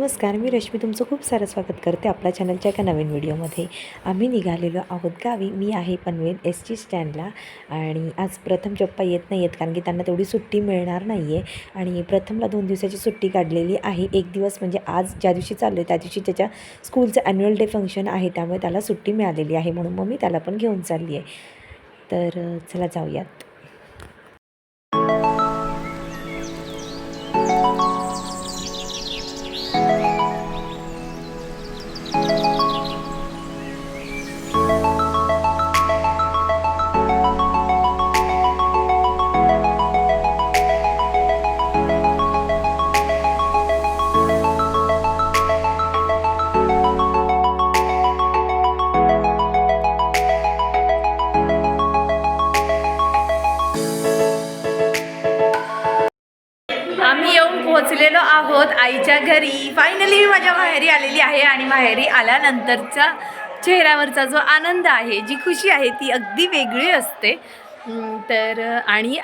नमस्कार मी रश्मी तुमचं खूप सारं स्वागत करते आपल्या चॅनलच्या एका नवीन व्हिडिओमध्ये. आम्ही निघालेलो आहोत गावी. मी आहे पनवेल एस टी स्टँडला आणि आज प्रथम चप्पा येत नाही आहेत कारण की त्यांना तेवढी सुट्टी मिळणार नाही आहे आणि प्रथमला दोन दिवसाची सुट्टी काढलेली आहे. एक दिवस म्हणजे आज ज्या दिवशी चाललो आहे त्या दिवशी त्याच्या स्कूलचं ॲन्युअल डे फंक्शन आहे. त्यामुळे त्याला सुट्टी मिळालेली आहे. म्हणून मग मी त्याला पण घेऊन चालली आहे तर चला जाऊयात. आहोत आईच्या घरी. फायनली मी माझ्या माहेरी आलेली आहे आणि माहेरी आल्यानंतरचा चेहऱ्यावरचा जो आनंद आहे जी खुशी आहे ती अगदी वेगळी असते. तर आणि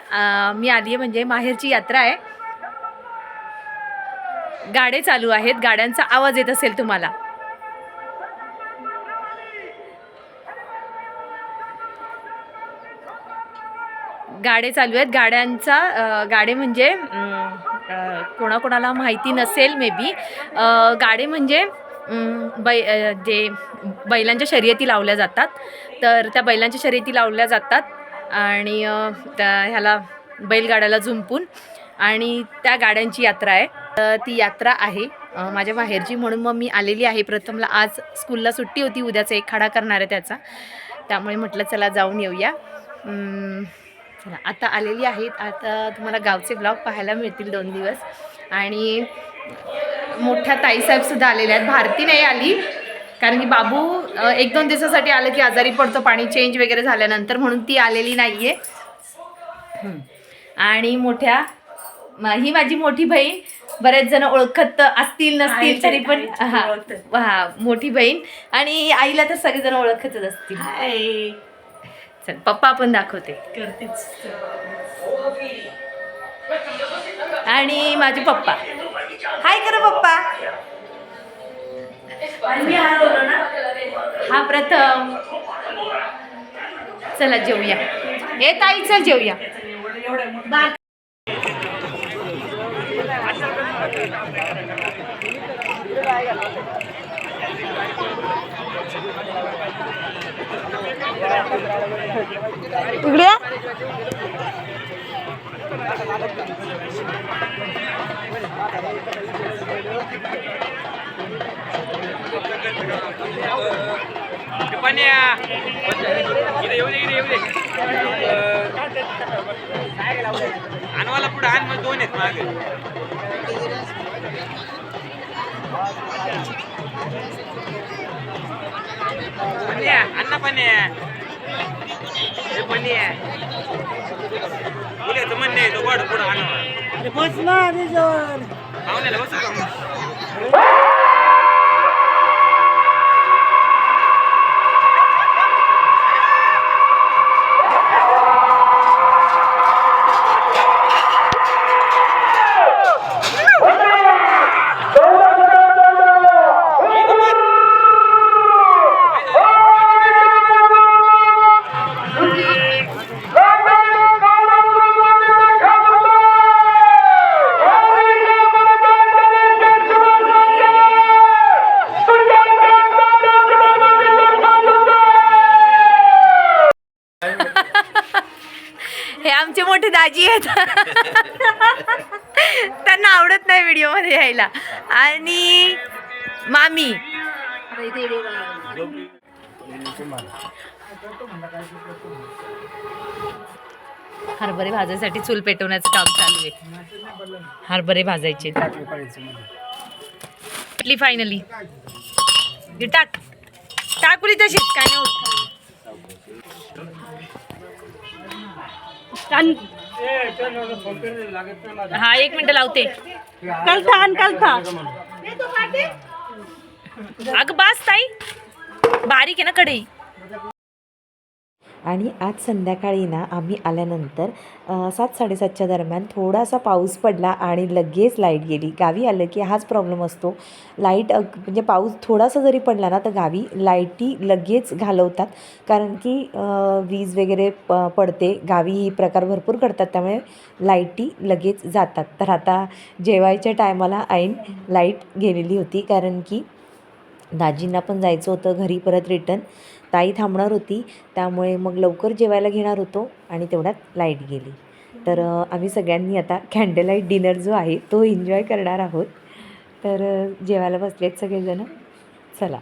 मी आली आहे म्हणजे माहेरची यात्रा आहे. गाडे चालू आहेत. गाड्यांचा आवाज येत असेल तुम्हाला. गाडे चालू आहेत. गाड्यांचा गाडे म्हणजे कोणाकोणाला माहिती नसेल मे बी गाडे म्हणजे बै जे बैलांच्या शर्यती लावल्या जातात. तर त्या बैलांच्या शर्यती लावल्या जातात आणि त्या ह्याला बैलगाड्याला झुंपून आणि त्या गाड्यांची यात्रा आहे. ती यात्रा आहे माझ्या माहेरची म्हणून मग मी आलेली आहे. प्रथमला आज स्कूलला सुट्टी होती. उद्याचा एक खाडा करणार आहे त्याचा. त्यामुळे म्हटलं चला जाऊन येऊया. चला आता आलेली आहेत. आता तुम्हाला गावचे ब्लॉग पाहायला मिळतील दोन दिवस. आणि मोठ्या ताईसाहेबसुद्धा आलेल्या आहेत. भारती नाही आली. कारण की बाबू एक दोन दिवसासाठी आलं की आजारी पडतो. पाणी चेंज वगैरे झाल्यानंतर म्हणून ती आलेली नाही आहे आणि मोठ्या म- ही माझी मोठी बहीण. बरेच जण ओळखत असतील नसतील तरी पण. हा. हा मोठी बहीण. आणि आईला तर सगळेजण ओळखतच असतील. चल पप्पा पण दाखवते. आणि माझे पप्पा. हाय कर पप्पा. हा प्रथम. चला जेवूया हे ताई चल जेवूया इकडे आणवाला पुढे आण मग दोन आहेत मागे. अण्णा हे पन्या बोलायचं म्हणणे तो वाढ पुढं आणवा. पाहुण्याला बसू का दाजी आहेत. त्यांना आवडत नाही व्हिडिओमध्ये यायला. आणि मामी. हरभरे भाजायसाठी चूल पेटवण्याचं काम चालू आहे. हरभरे भाजायचे. फायनली टाक. टाकुली तशीच काय नाही होत. हा एक मिनिट लावते कलथा आण कलथा अगं बास ताई बारीक आहे ना कढई। आणि आज संध्याकाळी ना आम्ही आल्यानंतर सात साडेसातच्या दरम्यान थोडासा पाऊस पडला आणि लगेच लाइट गेली. गावी आलं की हाच प्रॉब्लेम असतो. लाइट अग म्हणजे पाऊस थोडासा जरी पडला ना तर गावी लाईटी लगेच घालवतात. कारण की वीज वगैरे प पडते. गावी ही प्रकार भरपूर करतात. त्यामुळे लाईटी लगेच जातात. तर आता जेवायच्या टायमाला ऐन लाइट गेलेली होती. कारण की दाजींना पण जायचं होतं. घरी परत रिटर्न ताई थांबणार होती त्यामुळे मग लवकर जेवायला घेणार होतो आणि तेवढ्यात लाइट गेली. तर आम्ही सगळ्यांनी आता कॅन्डल लाइट डिनर जो आहे तो एन्जॉय करणार आहोत. तर जेवायला बसलेत सगळेजणं. चला.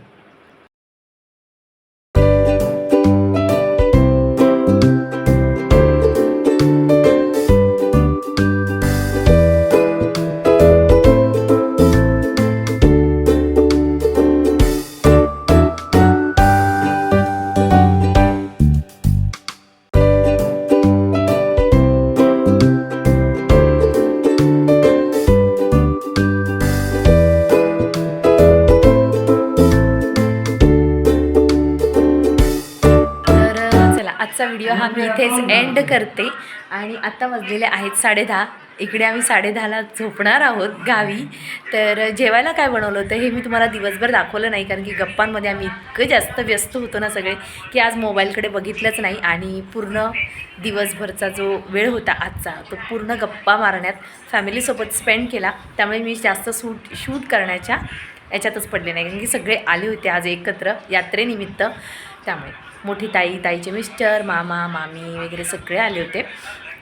व्हिडिओ हा मी इथेच एंड करते. आणि आत्ता वाजलेले आहेत साडेदहा. इकडे आम्ही साडेदहाला झोपणार आहोत गावी. तर जेवायला काय बनवलं होतं हे मी तुम्हाला दिवसभर दाखवलं नाही कारण की गप्पांमध्ये आम्ही इतकं जास्त व्यस्त होतो ना सगळे की आज मोबाईलकडे बघितलंच नाही. आणि पूर्ण दिवसभरचा जो वेळ होता आजचा तो पूर्ण गप्पा मारण्यात फॅमिलीसोबत स्पेंड केला. त्यामुळे मी जास्त शूट शूट करण्याच्या याच्यातच पडले नाही कारण की सगळे आले होते आज एकत्र यात्रेनिमित्त. त्यामुळे मोठी ताई ताईचे मिस्टर मामा मामी वगैरे सगळे आले होते.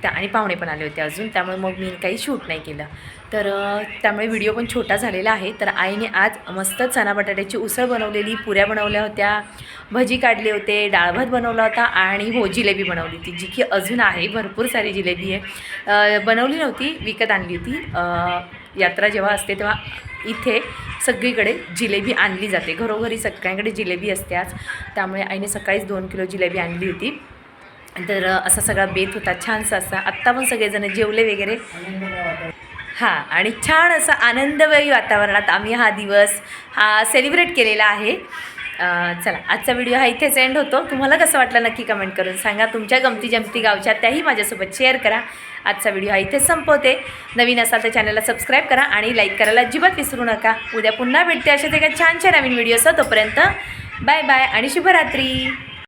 त्या आणि पाहुणे पण आले होते अजून. त्यामुळे मग मी काही शूट नाही केलं. तर त्यामुळे व्हिडिओ पण छोटा झालेला आहे. तर आईने आज मस्त चना बटाट्याची उसळ बनवलेली पुऱ्या बनवल्या होत्या भजी काढले होते डाळ भात बनवला होता आणि हो जिलेबी बनवली होती जी की अजून आहे. भरपूर सारी जिलेबी आहे. बनवली नव्हती विकत आणली होती. यात्रा जेव्हा असते तेव्हा इथे सगळीकडे जिलेबी आणली जाते. घरोघरी सगळ्यांकडे जिलेबी असते आज. त्यामुळे आईने सकाळीच दोन किलो जिलेबी आणली होती. तर असा सगळा बेत होता. छानसा असा. आत्ता पण सगळेजण जेवले वगैरे. हां आणि छान असं आनंदमयी वातावरणात आम्ही हा दिवस हा सेलिब्रेट केलेला आहे. चला आजचा व्हिडिओ हा इथेच एंड होतो. तुम्हाला कसं वाटलं नक्की कमेंट करून सांगा. तुमच्या गमती जमती गावच्या त्याही माझ्यासोबत शेअर करा. आजचा व्हिडिओ हा इथेच संपवते. नवीन असाल तर चॅनलला सबस्क्राईब करा आणि लाईक करायला अजिबात विसरू नका. उद्या पुन्हा भेटते अशाच एका छानशा नवीन व्हिडिओसह तोपर्यंत बाय बाय आणि शुभरात्री.